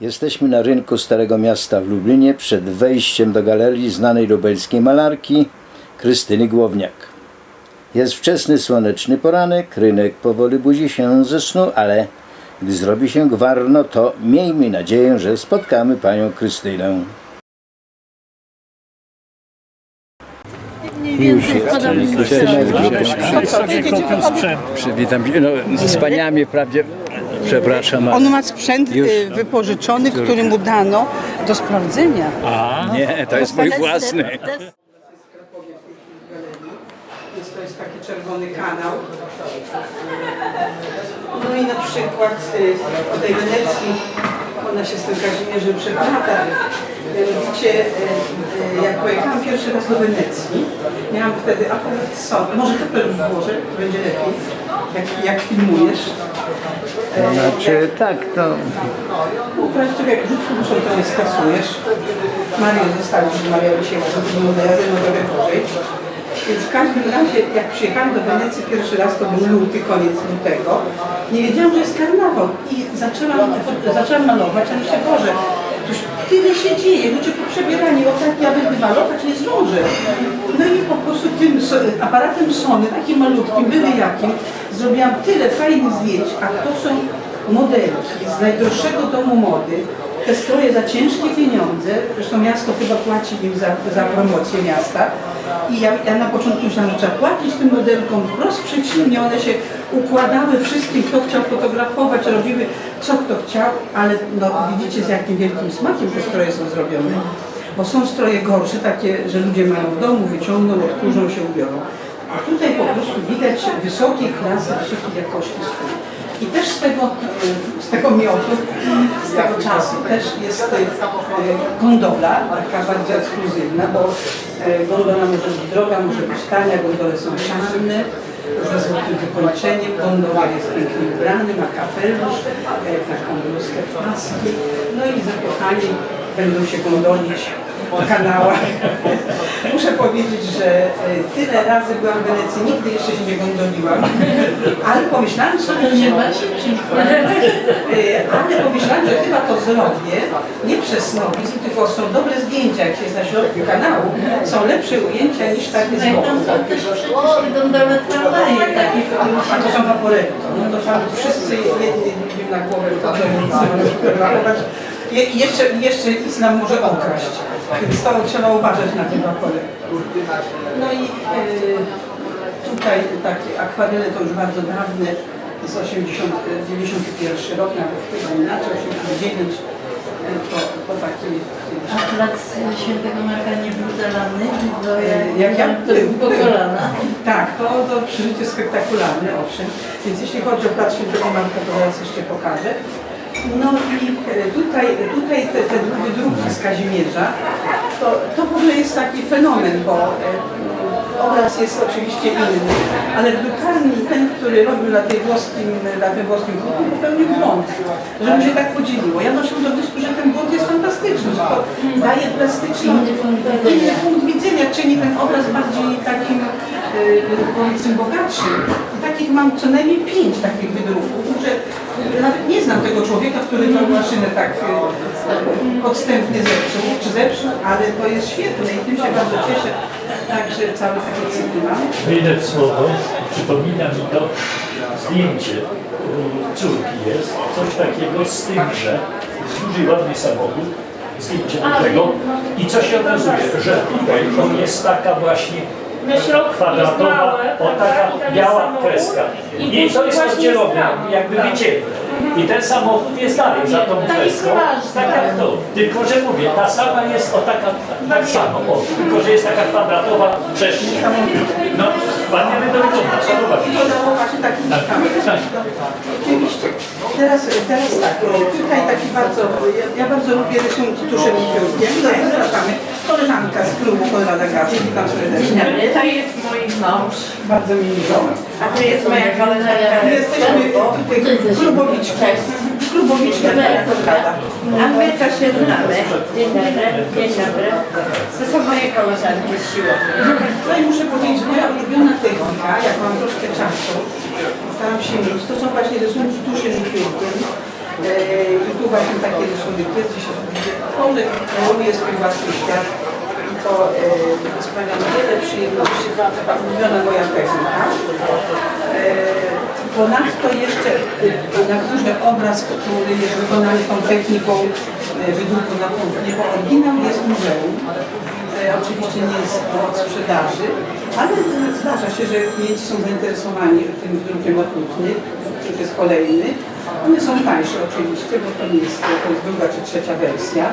Jesteśmy na rynku Starego Miasta w Lublinie przed wejściem do galerii znanej lubelskiej malarki Krystyny Głowniak. Jest wczesny słoneczny poranek, rynek powoli budzi się ze snu, ale gdy zrobi się gwarno, to miejmy nadzieję, że spotkamy panią Krystynę. Już jest. Krystyna jest gotowa. Witam cię. No, z paniami wprawdzie, przepraszam, ale On ma sprzęt Już. y, wypożyczony, który mu dano do sprawdzenia. nie, to jest mój własny. Jest to jest taki czerwony kanał. No i na przykład y, o tej Wenecji, ona się z tym Kazimierzem przeplata. Mianowicie, y, y, jak pojechałam pierwszy raz do Wenecji, miałam wtedy aparat Sony. Może to już włożę, będzie lepiej, jak, jak filmujesz. E, Znaczy tak, to Upraźcie jak rzutku muszą to nie skasujesz. Marię zostawił, że Maria się zrobiła, ja ze mną trochę gorzej. Więc w każdym razie, jak przyjechałam do Wenecji pierwszy raz, to był luty, koniec lutego, nie wiedziałam, że jest karnawał. I zaczęłam, zaczęłam malować, a myślę, Boże, tyle się dzieje, ludzie poprzebierani, o tak ja będę malować, nie zdążę. No i po prostu tym aparatem Sony, takim malutkim, byle jakim, zrobiłam tyle fajnych zdjęć, a to są modelki z najdroższego domu mody, te stroje za ciężkie pieniądze, zresztą miasto chyba płaci im za, za promocję miasta i ja, ja na początku myślałam, że trzeba płacić tym modelkom, wprost przeciwnie, one się układały wszystkim, kto chciał fotografować, robiły co kto chciał, ale no, widzicie z jakim wielkim smakiem te stroje są zrobione. Bo są stroje gorsze, takie, że ludzie mają w domu, wyciągną, odkurzą się, ubiorą. A tutaj po prostu widać wysokiej klasy, wysokiej jakości. I też z tego, z tego miodu, z tego czasu też jest y, gondola, taka bardzo ekskluzywna, bo y, gondola może być droga, może być tania, gondole są czarne, ze złotym wykończeniem, gondola jest pięknie ubrany, ma kapelusz, y, taką bluzkę paski, no i zakochani będą się gondolić kanałach. Muszę powiedzieć, że e, tyle razy byłam w Wenecji, nigdy jeszcze się nie gondoliłam, ale pomyślałam sobie, że E, ale pomyślałam, że chyba to zrobię, nie przez snobizm, tylko są dobre zdjęcia, jak się jest na środku kanału, są lepsze ujęcia niż takie z boku. Tam są też przecież idą dole tramwaje takie A to są vaporetto, no to wszyscy jedni na głowę wchodzą nic. Je, jeszcze, jeszcze islam może okraść, to trzeba uważać na tym vaporetto. No i e, tutaj takie akwarele to już bardzo dawne, z 80, 91 rok, nawet chyba inaczej, 89, e, to, to takie A plac Świętego Marka nie był zalany, bo Jak ja? to był po kolana. Tak, to, to przeżycie spektakularne, owszem. Więc jeśli chodzi o Plac Świętego Marka, to zaraz jeszcze pokażę. No i e, tutaj, tutaj te, te wydruki z Kazimierza, to, to w ogóle jest taki fenomen, bo e, obraz jest oczywiście inny, ale w drukarni ten, który robił na tej włoskim, na tym włoskim druku, popełnił błąd, że mu się tak podzieliło. Ja doszłam do wniosku, że ten błąd jest fantastyczny, że to daje plastyczną, inny punkt widzenia, czyni ten obraz bardziej takim, yy, powiedzmy, bogatszym. Takich mam co najmniej pięć takich wydruków, że nawet nie znam tego człowieka, który tę maszynę tak yy, podstępnie zepsuł, czy zepsuł, ale to jest świetne i tym się bardzo cieszę. Także cały taki cykl mam. Wyjdę w słowo, przypomina mi to zdjęcie córki jest, coś takiego z tym, że duży, ładny samochód, zdjęcie do tego i co się okazuje, że tutaj to jest taka właśnie Na środku jest kwadratowa, małe, o prawda? taka I tam jest biała samochód. kreska. I I to później jest właśnie oddzielone, jakby Tak. wycięte. I ten samochód jest dalej za tą Taki kreską, tak jak to. Tylko, że mówię, ta sama jest o taka, tak samo, o, tylko, że jest taka kwadratowa przestrzeń. No, ładnie by to wygląda, podoba mi się. taki Tak, tak. Teraz, teraz tak, tutaj taki bardzo, ja, ja bardzo lubię rysunki tuszem i piórkiem. No i zapraszamy. Koleżanka z klubu Konrada Gacy, witam serdecznie. To jest mój mąż, Bardzo mi miło. a to jest moja koleżanka. My jesteśmy tutaj klubowiczki. Klubowiczki Konrada. A my to się znamy. Dzień dobry, dzień dobry. To są moje koleżanki z siłowni. No i muszę powiedzieć, moja ulubiona technika, jak mam troszkę czasu, staram się mieć, to są właśnie rysunki tuszem i piórkiem. I tu właśnie taki rysunek jest, gdzie się on jest mój własny świat i to e, sprawia mi wiele przyjemności, ta ulubiona moja technika. E, Ponadto jeszcze e, na górze obraz, który jest wykonany tą techniką e, wydruku na płótnie, bo oryginał jest w muzeum. Oczywiście nie jest od sprzedaży, ale zdarza się, że klienci są zainteresowani tym wydrukiem na płótnie, który jest kolejny. One są tańsze oczywiście, bo to nie jest, to jest druga czy trzecia wersja,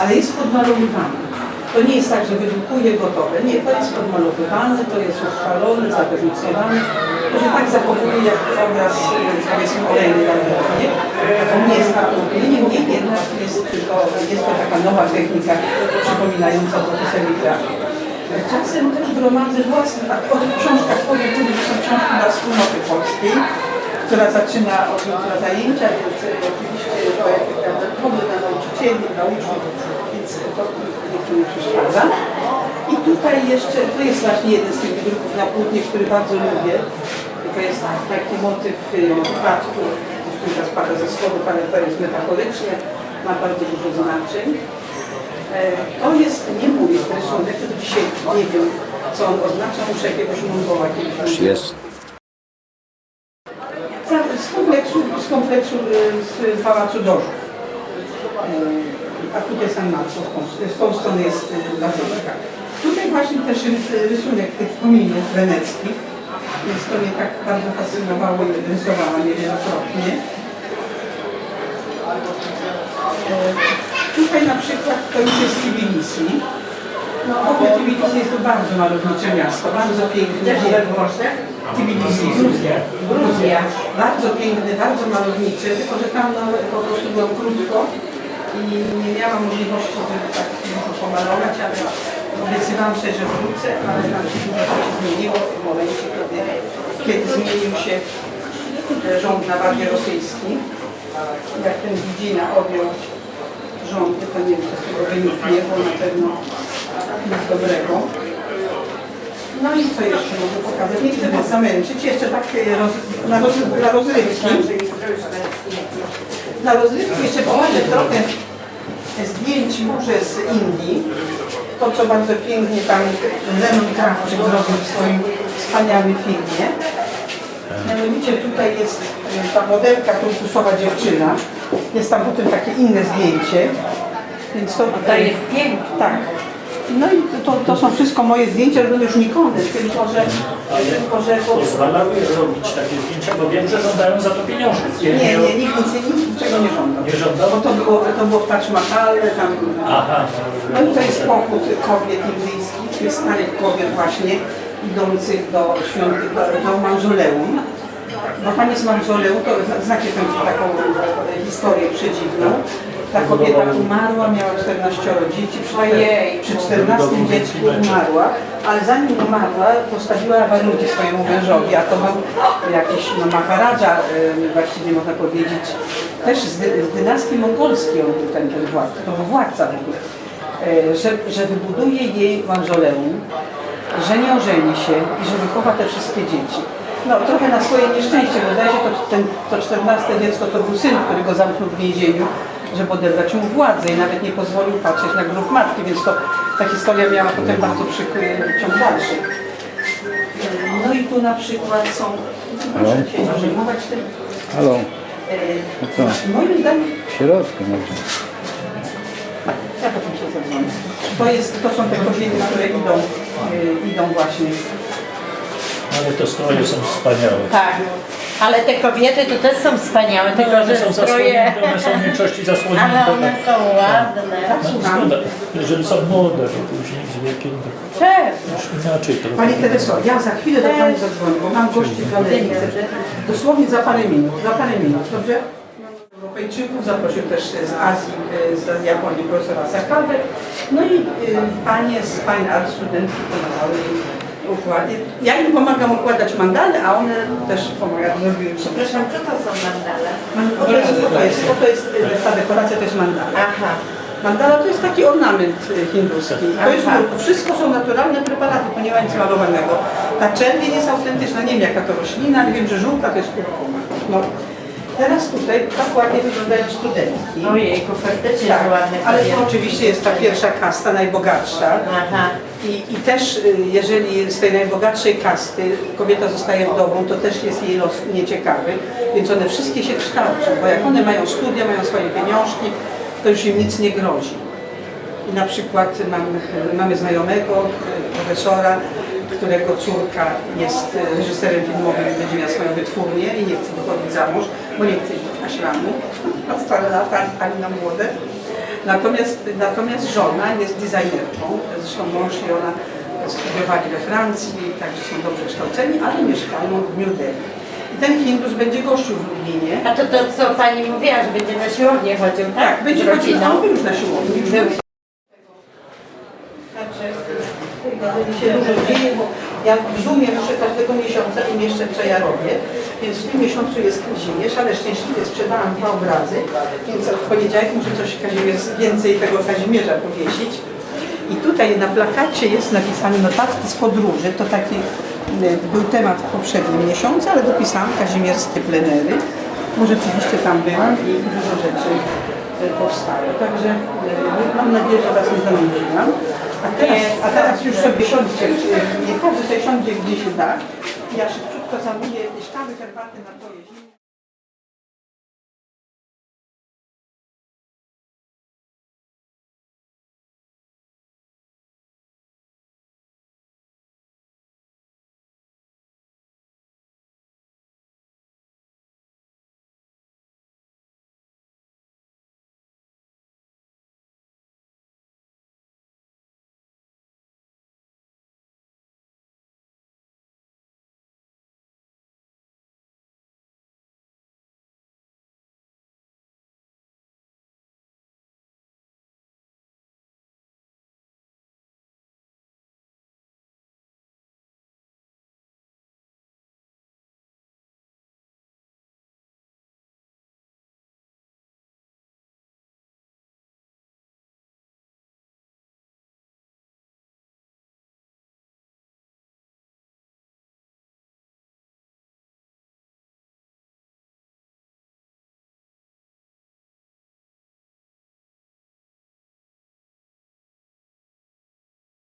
ale jest podmalowywane. To nie jest tak, że wydrukuje gotowe. Nie, to jest podmalowywane, to jest utrwalone, zawernicowany. To się tak zachowuje jak obraz, powiedzmy, olejny na drewnie. On nie jest kartotny, niemniej jednak jest to, jest to taka nowa technika przypominająca trochę serigrafii. Czasem też gromadzę własne, a o tych książkach powiem, że są książki dla wspólnoty polskiej, która zaczyna od jutra zajęcia, więc oczywiście to efekt dodatkowy dla nauczycieli, dla uczniów, więc to nie przeszkadza. I tutaj jeszcze, to jest właśnie jeden z tych wydruków na płótnie, który bardzo lubię. To jest taki motyw y, wypadku, który spada ze schodów, ale to jest metaforycznie, ma bardzo dużo znaczeń. E, To jest nie mój rysunek, to dzisiaj nie wiem, co on oznacza, muszę jakiegoś montowa kiedyś Już jest. Z kompleksu, z kompleksu y, z Pałacu Dożu. A tutaj San Marco, w tą- z tą strony jest y, bazylika. Tutaj właśnie też rys- rysunek tych kominów weneckich, więc to mnie tak bardzo fascynowało i rysowała niejednokrotnie. E, Tutaj na przykład to już jest Tbilisi. No, obie Tbilisi jest to bardzo malownicze miasto, bardzo piękne. Tbilisi, Gruzja. Gruzja. Bardzo piękny, bardzo malowniczy, tylko że tam no, po prostu byłam krótko i nie miałam możliwości, żeby tak dużo pomalować, ale obiecywałam sobie, że wrócę, ale tam się dużo zmieniło w momencie, kiedy, kiedy zmienił się e, rząd na bardziej rosyjski. Jak ten Widzina objął rządy, to nie wiem, co z tego wyniknie, na pewno nic dobrego. No i co jeszcze mogę pokazać? Nie chcę Was zamęczyć. Jeszcze tak e, roz, na roz, dla rozrywki. Dla rozrywki jeszcze pokażę trochę zdjęć może z Indii. To, co bardzo pięknie pan Lemon Krawczyk zrobił w swoim wspaniałym filmie. Mianowicie tutaj jest e, ta modelka turkusowa dziewczyna. Jest tam potem takie inne zdjęcie. Więc to, To jest piękne. tak. No i to, to są wszystko moje zdjęcia, robione już Nikony, tylko że, tylko że po, Pozwalały robić takie zdjęcia, bo wiem, że żądają za to pieniążków. nie, nie, nikt nic, niczego nie żądał. Nie żądał? Bo to było, to było w Taj Mahal, tam Aha. No i to jest pochód kobiet indyjskich, jest starych kobiet właśnie idących do świątyni, do, do mauzoleum. Bo tam jest mauzoleum, to zna- znacie tę taką historię przedziwną. Ta kobieta umarła, miała 14 dzieci, przy, Ojej. przy 14 dziecku umarła, ale zanim umarła, postawiła warunki swojemu mężowi, a to był jakiś no, maharadża, właściwie można powiedzieć, też z, dy, z dynastii mongolskiej on był ten, ten władca, to był władca w ogóle e, że, że wybuduje jej mauzoleum, że nie ożeni się i że wychowa te wszystkie dzieci. No trochę na swoje nieszczęście, bo zdaje się, to, ten, to 14 dziecko to był syn, który go zamknął w więzieniu, żeby odebrać mu władzę i nawet nie pozwolił patrzeć na grób matki, więc to ta historia miała potem bardzo przykry ciąg dalszy. E, No i tu na przykład są, proszę się nie przejmować tym, Halo, e, no co? moim zdaniem W środku może. Ja potem się zadzwonię. To, jest, to są te kobiety, które idą, y, idą właśnie. Ale to stroje są wspaniałe. Tak. Ale te kobiety to też są wspaniałe, No, tylko one że są stroje... zasłonięte, one są w większości zasłonięte. Ale one są ładne. No, szkoda, jeżeli są młode, to później z wiekiem to Cześć. już inaczej trochę. Pani Tereso, ja za chwilę do Pani zadzwonię, bo mam gości w galerii. Dosłownie za parę minut, za parę minut, dobrze? Europejczyków zaprosił też z Azji, y, z Japonii profesora Sakawę. No i y, panie z Fine Art studentki pomagały im Ja im pomagam układać mandale, a one też pomagają, Przepraszam, co to są mandale? Man- To jest, to jest, to jest, y, ta dekoracja to jest mandala. Aha. Mandala to jest taki ornament y, hinduski. To jest, wszystko są naturalne preparaty, to nie ma nic malowanego. Ta czerwień jest autentyczna, nie wiem jaka to roślina, ale wiem, że żółta to jest kurkuma. No. Teraz tutaj tak ładnie wyglądają studentki. Ojejku, faktycznie Tak, ładne ale to oczywiście jest ta pierwsza kasta, najbogatsza. Aha. I, I też y, jeżeli z tej najbogatszej kasty kobieta zostaje wdową, to też jest jej los nieciekawy, więc one wszystkie się kształcą, bo jak one mają studia, mają swoje pieniążki, to już im nic nie grozi. I na przykład mam, mamy znajomego profesora, którego córka jest y, reżyserem filmowym i będzie miała swoją wytwórnię i nie chce wychodzić za mąż, bo nie chce iść na ślamu, na stare lata, ani na młode. Natomiast, natomiast żona jest designerką, zresztą mąż i ona studiowali we Francji, także są dobrze kształceni, ale mieszkają w New Delhi. I ten Hindus będzie gościł w Lublinie. A to to, co pani mówiła, że będzie na siłownię chodził, tak? Tak, będzie Z chodził, rodziną. on był już na siłowni. Był. Także w tej galerii się dużo dzieje, bo ja w Zoomie muszę każdego miesiąca im jeszcze co ja robię, więc w tym miesiącu jest Kazimierz, ale szczęśliwie sprzedałam dwa obrazy, więc w poniedziałek muszę coś Kazimierz, więcej tego Kazimierza powiesić. I tutaj na plakacie jest napisane notatki z podróży, to taki y, był temat w poprzednim miesiącu, ale dopisałam kazimierskie plenery, bo rzeczywiście tam byłam i dużo rzeczy y, powstało. Także y, mam nadzieję, że Was nie zanudziłam. A teraz, a teraz już sobie siądźcie, nie każdy sobie siądzie gdzie się da. Ja szybciutko zamówię sztaby herbaty na dwoje zimne.